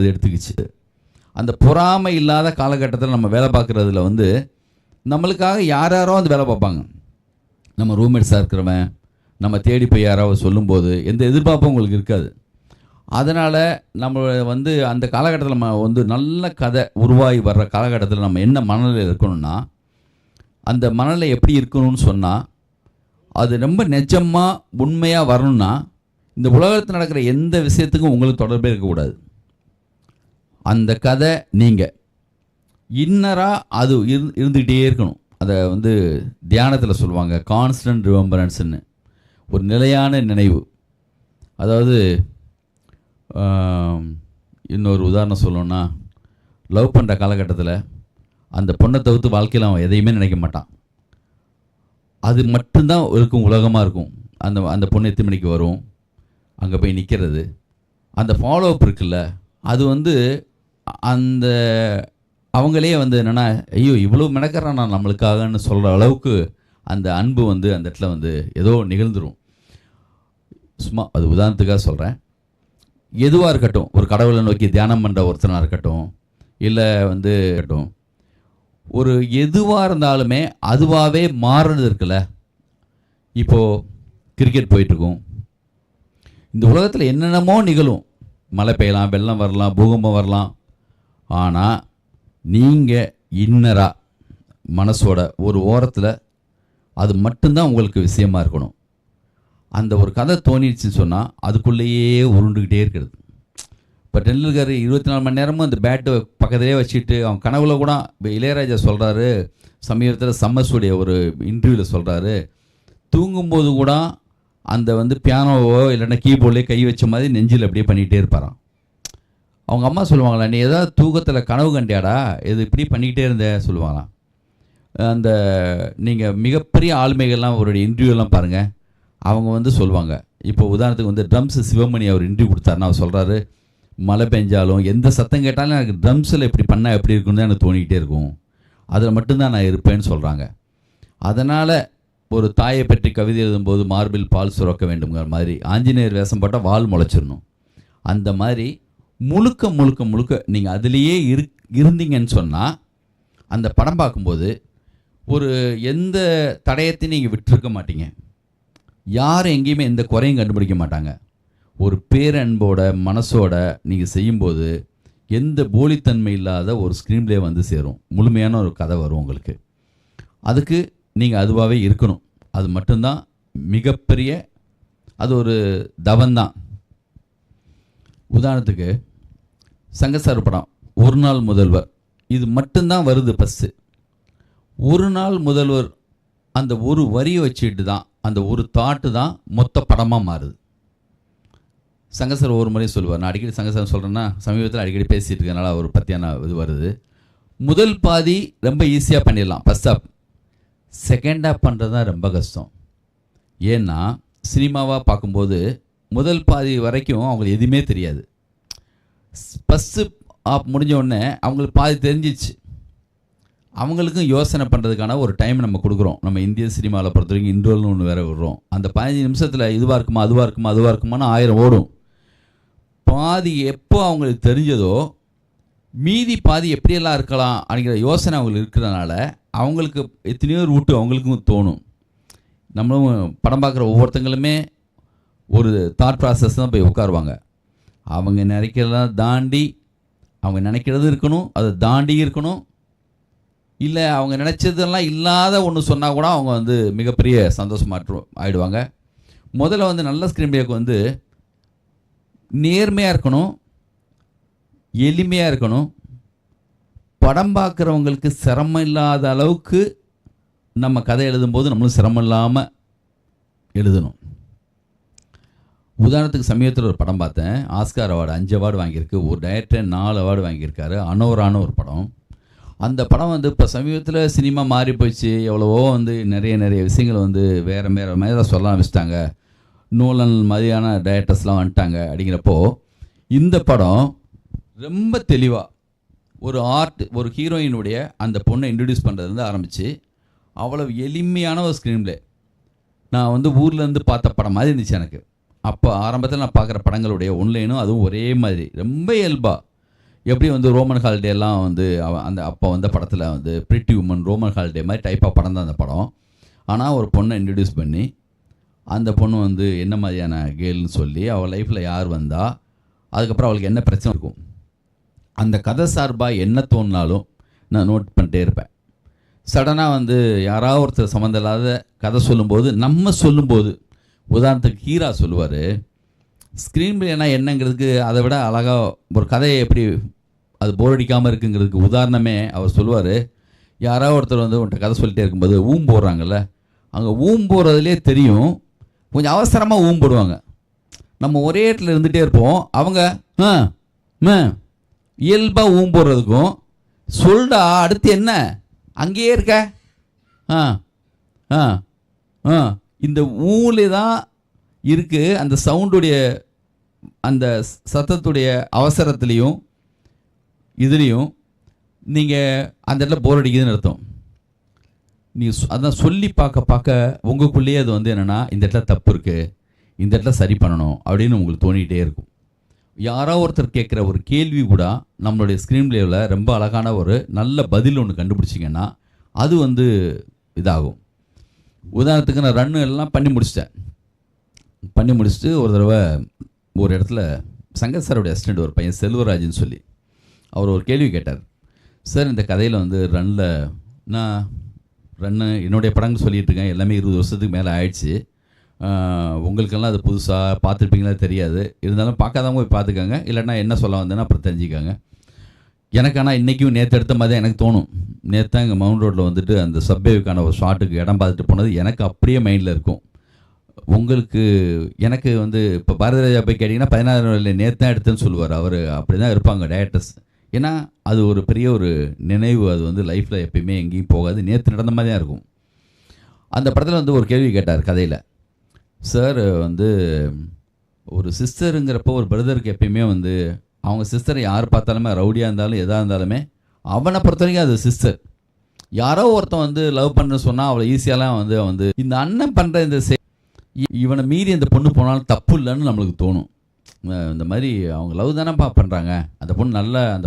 அது எடுத்துக்கிச்சு. அந்த பொறாமை இல்லாத காலகட்டத்தில் நம்ம வேலை பார்க்குறதுல வந்து நம்மளுக்காக யார் யாரோ வந்து வேலை பார்ப்பாங்க. நம்ம ரூம்மேட்ஸாக இருக்கிறவன் நம்ம தேடி போய் யாராவது சொல்லும்போது எந்த எதிர்பார்ப்பும் உங்களுக்கு இருக்காது. அதனால் நம்ம வந்து அந்த காலகட்டத்தில் நம்ம வந்து நல்ல கதை உருவாகி வர்ற காலகட்டத்தில் நம்ம என்ன மனநிலையில் இருக்கணும்னா அந்த மனநிலை எப்படி இருக்கணும்னு சொன்னால் அது ரொம்ப நெஜமாக உண்மையாக வரணும்னா இந்த உலகத்தில் நடக்கிற எந்த விஷயத்துக்கும் உங்களுக்கு தொடர்பே இருக்கக்கூடாது. அந்த கதை நீங்கள் இன்னராக அது இரு இருந்துக்கிட்டே இருக்கணும். அதை வந்து தியானத்தில் சொல்லுவாங்க கான்ஸ்டன்ட் ரிமெம்பரன்ஸ்னு ஒரு நிலையான நினைவு. அதாவது இன்னொரு உதாரணம் சொல்லணும்னா லவ் பண்ணுற காலகட்டத்தில் அந்த பொண்ணை தவிர்த்து வாழ்க்கையில் அவன் எதையுமே நினைக்க மாட்டான். அது மட்டும்தான் இருக்கும் உலகமாக இருக்கும். அந்த அந்த பொண்ணு எத்தனை மணிக்கு வரும்? அங்கே போய் நிற்கிறது அந்த ஃபாலோ அப் இருக்குல்ல அது வந்து அந்த அவங்களே வந்து என்னென்னா ஐயோ இவ்வளோ மெனக்கறான் நான் நம்மளுக்காகன்னு சொல்கிற அளவுக்கு அந்த அன்பு வந்து அந்த இடத்துல வந்து ஏதோ நிகழ்ந்துடும் சும்மா அது உதாரணத்துக்காக சொல்கிறேன் எதுவாக இருக்கட்டும் ஒரு கடவுளை நோக்கி தியானம் பண்ணுற ஒருத்தனாக இருக்கட்டும் இல்லை வந்து இருக்கட்டும் ஒரு எதுவாக இருந்தாலுமே அதுவாகவே மாறுறது இருக்குல்ல. இப்போது கிரிக்கெட் போயிட்டுருக்கும். இந்த உலகத்தில் என்னென்னமோ நிகழும். மழை பெய்யலாம் வெள்ளம் வரலாம் பூகம்பம் வரலாம். ஆனால் நீங்கள் இன்னராக மனசோட ஒரு ஓரத்தில் அது மட்டும்தான் உங்களுக்கு விஷயமா இருக்கணும். அந்த ஒரு கதை தோணிடுச்சுன்னு சொன்னால் அதுக்குள்ளேயே உருண்டுக்கிட்டே இருக்கிறது. இப்போ டெண்டுல்கர் இருபத்தி நாலு மணி நேரமும் அந்த பேட்டை பக்கத்திலே வச்சுட்டு அவன் கனவுல கூட இப்போ இளையராஜா சொல்கிறாரு சமீபத்தில் சம்மர்ஸுடைய ஒரு இன்டர்வியூவில் சொல்கிறாரு தூங்கும்போது கூட அந்த வந்து பியானோவோ இல்லைன்னா கீபோர்ட்லேயே கை வச்ச மாதிரி நெஞ்சில் அப்படியே பண்ணிகிட்டே இருப்பாராம். அவங்க அம்மா சொல்லுவாங்களா நீ எதாவது தூக்கத்தில் கனவு கண்டியாடா? இது இப்படி பண்ணிக்கிட்டே இருந்த? சொல்லுவாங்களாம். அந்த நீங்கள் மிகப்பெரிய ஆளுமைகள்லாம் அவருடைய இன்டர்வியூலாம் பாருங்கள் அவங்க வந்து சொல்லுவாங்க இப்போ உதாரணத்துக்கு வந்து ட்ரம்ஸ் சிவமணி அவர் இன்டர்வியூ கொடுத்தாருன்னு அவர் சொல்கிறாரு மழை பெஞ்சாலும் எந்த சத்தம் கேட்டாலும் எனக்கு ட்ரம்ஸில் இப்படி பண்ணால் எப்படி இருக்குன்னு தான் எனக்கு தோணிக்கிட்டே இருக்கும். அதில் மட்டும்தான் நான் இருப்பேன்னு சொல்கிறாங்க அதனால் ஒரு தாயை பற்றி கவிதை எழுதும்போது மார்பில் பால் சுரக்க வேண்டுங்கிற மாதிரி ஆஞ்சநேயர் வேஷம் போட்டால் வால் முளைச்சிடணும். அந்த மாதிரி முழுக்க முழுக்க முழுக்க நீங்கள் அதுலேயே இரு இருந்தீங்கன்னு சொன்னால் அந்த படம் பார்க்கும்போது ஒரு எந்த தடயத்தையும் நீங்கள் விட்டுருக்க மாட்டீங்க. யாரும் எங்கேயுமே எந்த குறையும் கண்டுபிடிக்க மாட்டாங்க. ஒரு பேரன்போட மனசோட நீங்கள் செய்யும்போது எந்த போலித்தன்மை இல்லாத ஒரு ஸ்க்ரீன் பிளே வந்து சேரும். முழுமையான ஒரு கதை வரும் உங்களுக்கு. அதுக்கு நீங்கள் அதுவாகவே இருக்கணும். அது மட்டும்தான் மிகப்பெரிய அது ஒரு தவம்தான் உதாரணத்துக்கு சங்கசார் படம் ஒரு நாள் முதல்வர். இது மட்டும்தான் வருது பஸ்ஸு ஒரு நாள் முதல்வர் அந்த ஒரு வரியை வச்சுக்கிட்டு தான் அந்த ஒரு தாட்டு தான் மொத்த படமாக மாறுது. சங்கசர் ஒரு முறையும் சொல்லுவார். நான் அடிக்கடி சங்கசரம் சொல்கிறேன்னா சமீபத்தில் அடிக்கடி பேசிகிட்டு இருக்கனால ஒரு பற்றியான இது வருது. முதல் பாதி ரொம்ப ஈஸியாக பண்ணிடலாம். ஃபஸ்ட் ஹாப் செகண்ட் பண்ணுறது தான் ரொம்ப கஷ்டம். ஏன்னா சினிமாவாக பார்க்கும்போது முதல் பாதி வரைக்கும் அவங்களுக்கு எதுவுமே தெரியாது. ஃபஸ்ட்டு ஆப் முடிஞ்ச உடனே அவங்களுக்கு பாதி தெரிஞ்சிச்சு. அவங்களுக்கும் யோசனை பண்ணுறதுக்கான ஒரு டைம் நம்ம கொடுக்குறோம். நம்ம இந்திய சினிமாவில் பொறுத்த வரைக்கும் இன்டர்வல்னு ஒன்று வேற விடுறோம். அந்த பதினஞ்சு நிமிஷத்தில் இதுவாக இருக்குமா அதுவாக இருக்குமா அதுவாக இருக்குமான்னு ஆயிரம் ஓடும். பாதி எப்போ அவங்களுக்கு தெரிஞ்சதோ மீதி பாதி எப்படியெல்லாம் இருக்கலாம் அப்படிங்கிற யோசனை அவங்களுக்கு இருக்கிறதுனால அவங்களுக்கு எத்தனையோ ரூட்டு அவங்களுக்கும் தோணும். நம்மளும் படம் பார்க்குற ஒவ்வொருத்தங்களுமே ஒரு தாட் ப்ராசஸ் தான் போய் உட்காருவாங்க. அவங்க நினைக்கிறதெல்லாம் தாண்டி அவங்க நினைக்கிறது இருக்கணும் அதை தாண்டி இருக்கணும். இல்லை அவங்க நினச்சதெல்லாம் இல்லாத ஒன்று சொன்னால் கூட அவங்க வந்து மிகப்பெரிய சந்தோஷமாற்று ஆகிடுவாங்க முதல்ல வந்து நல்ல ஸ்க்ரீன் பிளேக்கு வந்து நேர்மையாக இருக்கணும் எளிமையாக இருக்கணும். படம் பார்க்குறவங்களுக்கு சிரமம் இல்லாத அளவுக்கு நம்ம கதை எழுதும்போது நம்மளும் சிரமம் இல்லாமல் எழுதணும். உதாரணத்துக்கு சமீபத்தில் ஒரு படம் பார்த்தேன். ஆஸ்கார் அவார்டு அஞ்சு அவார்டு வாங்கியிருக்கு. ஒரு டைரக்டர் நாலு அவார்டு வாங்கியிருக்காரு. அனோரான ஒரு படம். அந்த படம் வந்து இப்போ சமீபத்தில் சினிமா மாறி போயிடுச்சு. எவ்வளவோ வந்து நிறைய நிறைய விஷயங்கள் வந்து வேறு வேறு மாதிரி சொல்ல ஆரம்பிச்சிட்டாங்க. நூலன் மாதிரியான டைரக்டர்ஸ்லாம் வந்துட்டாங்க அப்படிங்கிறப்போ இந்த படம் ரொம்ப தெளிவாக ஒரு ஆர்ட் ஒரு ஹீரோயினுடைய அந்த பொண்ணை இன்ட்ரடியூஸ் பண்ணுறதுலேருந்து ஆரம்பித்து அவ்வளவு எளிமையான ஒரு ஸ்க்ரீன் பிளே நான் வந்து ஊர்லேருந்து பார்த்த படம் மாதிரி இருந்துச்சு எனக்கு. அப்போ ஆரம்பத்தில் நான் பார்க்குற படங்களுடைய ஒன்லைனும் அதுவும் ஒரே மாதிரி ரொம்ப இயல்பா. எப்படி வந்து ரோமன் ஹாலிடே எல்லாம் வந்து அவ- அந்த அப்போ வந்த படத்தில் வந்து பிரிட்டி உமன் ரோமன் ஹாலிடே மாதிரி டைப்பாக படம் தான் அந்த படம். ஆனால் ஒரு பொண்ணை இன்ட்ரடியூஸ் பண்ணி அந்த பொண்ணு வந்து என்ன மாதிரியான கேள்னு சொல்லி அவள் லைஃப்பில் யார் வந்தால் அதுக்கப்புறம் அவளுக்கு என்ன பிரச்சனை இருக்கும். அந்த கதை சார்பாக என்ன தோணினாலும் நான் நோட் பண்ணிட்டே இருப்பேன். சடனாக வந்து யாராவது ஒருத்தர் சம்மந்தம் இல்லாத கதை சொல்லும்போது நம்ம சொல்லும்போது உதாரணத்துக்கு ஹீரா சொல்லுவார் ஸ்க்ரீன் பிளேனா என்னங்கிறதுக்கு அதை விட அழகாக ஒரு கதையை எப்படி அது போர் அடிக்காமல் இருக்குங்கிறதுக்கு உதாரணமே அவர் சொல்லுவார். யாராவது ஒருத்தர் வந்து உன்கிட்ட கதை சொல்லிட்டே இருக்கும்போது ஊம் போடுறாங்கல்ல அங்கே ஊம் போடுறதுலே தெரியும். கொஞ்சம் அவசரமாக ஊம் போடுவாங்க. நம்ம ஒரே இடத்துல இருந்துகிட்டே இருப்போம். அவங்க ஆ இயல்பாக ஊம் போடுறதுக்கும் சொல்டா அடுத்து என்ன? அங்கேயே இருக்க? ஆ ஆ ஆ இந்த ஊலே தான் இருக்குது அந்த சவுண்டுடைய அந்த சத்தத்துடைய அவசரத்துலேயும் இதுலேயும் நீங்கள் அந்த இடத்துல போர் அடிக்குதுன்னு அர்த்தம். நீங்கள் அதான் சொல்லி பார்க்க பார்க்க உங்களுக்குள்ளேயே அது வந்து என்னென்னா இந்த இடத்துல தப்பு இருக்குது இந்த இடத்துல சரி பண்ணணும் அப்படின்னு உங்களுக்கு தோணிகிட்டே இருக்கும். யாரோ ஒருத்தர் கேட்குற ஒரு கேள்வி கூட நம்மளுடைய ஸ்க்ரீன் பிளேவில் ரொம்ப அழகான ஒரு நல்ல பதில் ஒன்று கண்டுபிடிச்சிங்கன்னா அது வந்து இதாகும். உதாரணத்துக்கு நான் ரன்னு எல்லாம் பண்ணி முடிச்சிட்டேன். பண்ணி முடிச்சுட்டு ஒரு தடவை ஒரு இடத்துல சங்கர் சாரோடைய அசிஸ்டண்ட் ஒரு பையன் செல்வராஜ்னு சொல்லி அவர் ஒரு கேள்வி கேட்டார். சார் இந்த கதையில் வந்து ரன்னில் நான் ரன்னு என்னுடைய படங்கள் சொல்லிகிட்டு இருக்கேன். எல்லாமே இருபது வருஷத்துக்கு மேலே ஆயிடுச்சு. உங்களுக்கெல்லாம் அது புதுசாக பார்த்துருப்பீங்களா தெரியாது. இருந்தாலும் பார்க்காதவங்க போய் பார்த்துக்கோங்க. இல்லைன்னா என்ன சொல்ல வந்தேன்னா அப்புறம் தெரிஞ்சுக்காங்க. எனக்கு ஆனால் இன்றைக்கும் நேற்று எடுத்த மாதிரி தான் எனக்கு தோணும். நேற்று தான் இங்கே மவுண்ட் ரோட்டில் வந்துட்டு அந்த சப்வேவுக்கான ஒரு ஷாட்டுக்கு இடம் பார்த்துட்டு போனது. எனக்கு அப்படியே மைண்டில் இருக்கும். உங்களுக்கு எனக்கு வந்து இப்போ பாரதி ராஜா போய் கேட்டிங்கன்னா பதினாறு நேற்று தான் எடுத்தேன்னு சொல்லுவார். அவர் அப்படி தான் இருப்பாங்க டேரக்டர்ஸ் ஏன்னா அது ஒரு பெரிய ஒரு நினைவு. அது வந்து லைஃப்பில் எப்பயுமே எங்கேயும் போகாது. நேற்று நடந்த மாதிரி தான் இருக்கும். அந்த படத்தில் வந்து ஒரு கேள்வி கேட்டார் கதையில். சார் வந்து ஒரு சிஸ்டருங்கிறப்போ ஒரு பிரதருக்கு எப்பயுமே வந்து அவங்க சிஸ்டரை யார் பார்த்தாலுமே ரவுடியாக இருந்தாலும் எதாக இருந்தாலுமே அவனை பொறுத்த வரைக்கும் அது சிஸ்டர் யாரோ ஒருத்தன் வந்து லவ் பண்ண சொன்னால் அவளை ஈஸியாலாம் வந்து அவன் வந்து இந்த அண்ணன் பண்ணுற இந்த செ- இ- இவனை மீறி இந்த பொண்ணு போனாலும் தப்பு இல்லைன்னு நம்மளுக்கு தோணும். இந்த மாதிரி அவங்க லவ் தானேப்பா பண்ணுறாங்க அந்த பொண்ணு நல்ல அந்த